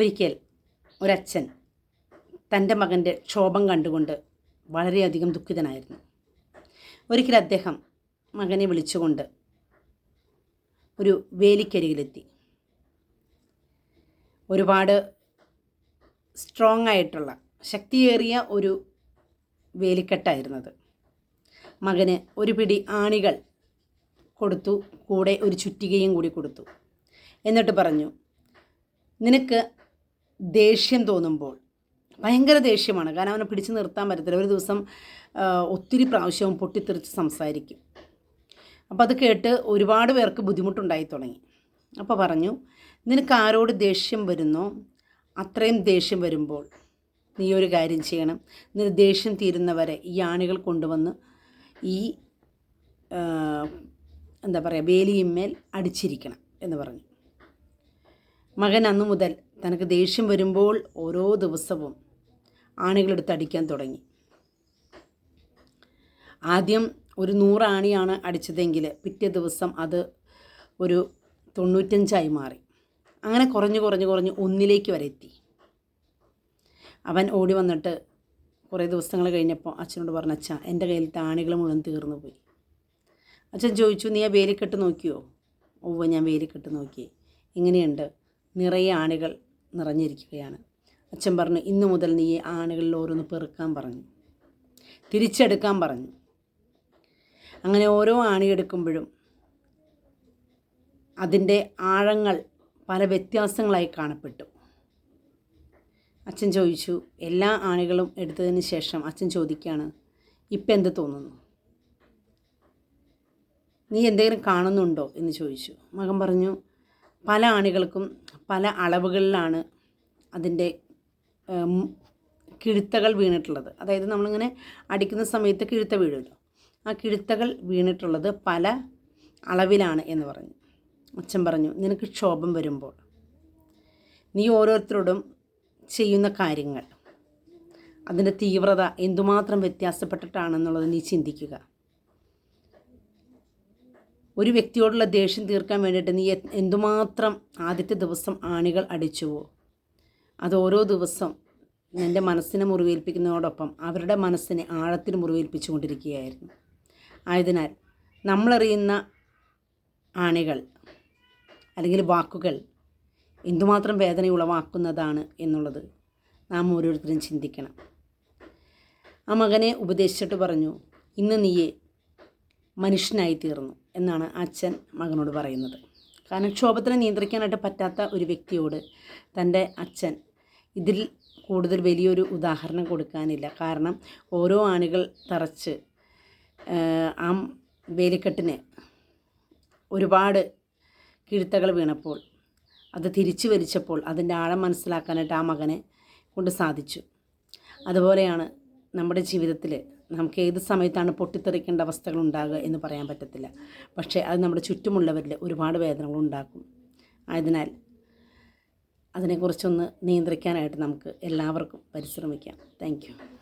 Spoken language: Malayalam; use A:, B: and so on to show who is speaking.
A: ഒരിക്കൽ ഒരച്ഛൻ തന്റെ മകന്റെ ക്ഷോഭം കണ്ടുകൊണ്ട് വളരെയധികം ദുഃഖിതനായിരുന്നു. ഒരിക്കൽ അദ്ദേഹം മകനെ വിളിച്ചുകൊണ്ട് ഒരു വേലിക്കരികിലെത്തി. ഒരുപാട് സ്ട്രോങ് ആയിട്ടുള്ള ശക്തിയേറിയ ഒരു വേലിക്കെട്ടായിരുന്നത്. മകന് ഒരു പിടി ആണികൾ കൊടുത്തു കൂടെ ഒരു ചുറ്റികയും കൂടി കൊടുത്തു. എന്നിട്ട് പറഞ്ഞു നിനക്ക് ദേഷ്യം തോന്നുമ്പോൾ. ഭയങ്കര ദേഷ്യമാണ്. കാരണം അവനെ പിടിച്ചു നിർത്താൻ പറ്റത്തില്ല. ഒരു ദിവസം ഒത്തിരി പ്രാവശ്യവും പൊട്ടിത്തെറിച്ച് സംസാരിക്കും. അപ്പോൾ അത് കേട്ട് ഒരുപാട് പേർക്ക് ബുദ്ധിമുട്ടുണ്ടായി തുടങ്ങി. അപ്പോൾ പറഞ്ഞു നിനക്ക് ആരോട് ദേഷ്യം വരുന്നോ? അത്രയും ദേഷ്യം വരുമ്പോൾ നീ ഒരു കാര്യം ചെയ്യണം. നിന്റെ ദേഷ്യം തീരുന്നവരെ ഈ ആണികൾ കൊണ്ടുവന്ന് ഈ എന്താ പറയുക വേലിയിന്മേൽ അടിച്ചിരിക്കണം എന്ന് പറഞ്ഞു. മകൻ അന്നു മുതൽ തനക്ക് ദേഷ്യം വരുമ്പോൾ ഓരോ ദിവസവും ആണികളെടുത്ത് അടിക്കാൻ തുടങ്ങി. ആദ്യം ഒരു നൂറാണിയാണ് അടിച്ചതെങ്കിൽ പിറ്റേ ദിവസം അത് ഒരു തൊണ്ണൂറ്റഞ്ചായി മാറി. അങ്ങനെ കുറഞ്ഞ് കുറഞ്ഞ് കുറഞ്ഞ് ഒന്നിലേക്ക് വരെ എത്തി. അവൻ ഓടി വന്നിട്ട് കുറേ ദിവസങ്ങൾ കഴിഞ്ഞപ്പോൾ അച്ഛനോട് പറഞ്ഞു അച്ഛാ എന്റെ കയ്യിലത്തെ ആണികൾ മുഴുവൻ തീർന്നു പോയി. അച്ഛൻ ചോദിച്ചു നീ ആ വേലിക്കെട്ട് നോക്കിയോ? ഒവ്വ ഞാൻ വേലിക്കെട്ട് നോക്കി. ഇങ്ങനെയുണ്ട്. നിറയെ ആണികൾ നിറഞ്ഞിരിക്കുകയാണ്. അച്ഛൻ പറഞ്ഞു ഇന്നു മുതൽ നീ ആണുകളിൽ ഓരോന്ന് പെറുക്കാൻ പറഞ്ഞു തിരിച്ചെടുക്കാൻ പറഞ്ഞു. അങ്ങനെ ഓരോ ആണിയെടുക്കുമ്പോഴും അതിന്റെ ആഴങ്ങൾ പല വ്യത്യാസങ്ങളായി കാണപ്പെട്ടു. അച്ഛൻ ചോദിച്ചു എല്ലാ ആണികളും എടുത്തതിന് ശേഷം അച്ഛൻ ചോദിക്കുകയാണ് ഇപ്പം എന്ത് തോന്നുന്നു? നീ എന്തെങ്കിലും കാണുന്നുണ്ടോ? എന്ന് ചോദിച്ചു. മകൻ പറഞ്ഞു പല ആണികൾക്കും പല അളവുകളിലാണ് അതിന്റെ കിഴുത്തകൾ വീണിട്ടുള്ളത്. അതായത് നമ്മളിങ്ങനെ അടിക്കുന്ന സമയത്ത് കിഴുത്ത വീഴുമല്ലോ. ആ കിഴുത്തകൾ വീണിട്ടുള്ളത് പല അളവിലാണ് എന്ന് പറഞ്ഞു. അച്ഛൻ പറഞ്ഞു നിനക്ക് ക്ഷോഭം വരുമ്പോൾ നീ ഓരോരുത്തരോടും ചെയ്യുന്ന കാര്യങ്ങൾ അതിന്റെ തീവ്രത എന്തുമാത്രം വ്യത്യാസപ്പെട്ടിട്ടാണെന്നുള്ളത് നീ ചിന്തിക്കുക. ഒരു വ്യക്തിയോടുള്ള ദേഷ്യം തീർക്കാൻ വേണ്ടിയിട്ട് നീ എന്തുമാത്രം ആദ്യത്തെ ദിവസം ആണികൾ അടിച്ചുവോ? അത് ഓരോ ദിവസം നിന്റെ മനസ്സിനെ മുറിവേൽപ്പിക്കുന്നതോടൊപ്പം അവരുടെ മനസ്സിനെ ആഴത്തിൽ മുറിവേൽപ്പിച്ചുകൊണ്ടിരിക്കുകയായിരുന്നു. ആയതിനാൽ നമ്മളറിയുന്ന ആണികൾ അല്ലെങ്കിൽ വാക്കുകൾ എന്തുമാത്രം വേദന ഉളവാക്കുന്നതാണ് എന്നുള്ളത് നാം ഓരോരുത്തരും ചിന്തിക്കണം. ആ മകനെ ഉപദേശിച്ചിട്ട് പറഞ്ഞു ഇന്ന് നീയെ മനുഷ്യനായി തീർന്നു എന്നാണ് അച്ഛൻ മകനോട് പറയുന്നത്. കാരണം ക്ഷോഭത്തിനെ നിയന്ത്രിക്കാനായിട്ട് പറ്റാത്ത ഒരു വ്യക്തിയോട് തന്റെ അച്ഛൻ ഇതിൽ കൂടുതൽ വലിയൊരു ഉദാഹരണം കൊടുക്കാനില്ല. കാരണം ഓരോ ആണികൾ തറച്ച് ആ വേലിക്കെട്ടിന് ഒരുപാട് കിഴുത്തകൾ വീണപ്പോൾ അത് തിരിച്ചു വലിച്ചപ്പോൾ അതിന്റെ ആഴം മനസ്സിലാക്കാനായിട്ട് ആ മകനെ കൊണ്ട് സാധിച്ചു. അതുപോലെയാണ് നമ്മുടെ ജീവിതത്തിൽ നമുക്ക് ഏത് സമയത്താണ് പൊട്ടിത്തെറിക്കേണ്ട അവസ്ഥകൾ ഉണ്ടാകുക എന്ന് പറയാൻ പറ്റത്തില്ല. പക്ഷേ അത് നമ്മുടെ ചുറ്റുമുള്ളവരിൽ ഒരുപാട് വേദനകൾ ഉണ്ടാക്കും ആയതിനാൽ അതിനെക്കുറിച്ചൊന്ന് നിയന്ത്രിക്കാനായിട്ട് നമുക്ക് എല്ലാവർക്കും പരിശ്രമിക്കാം. താങ്ക്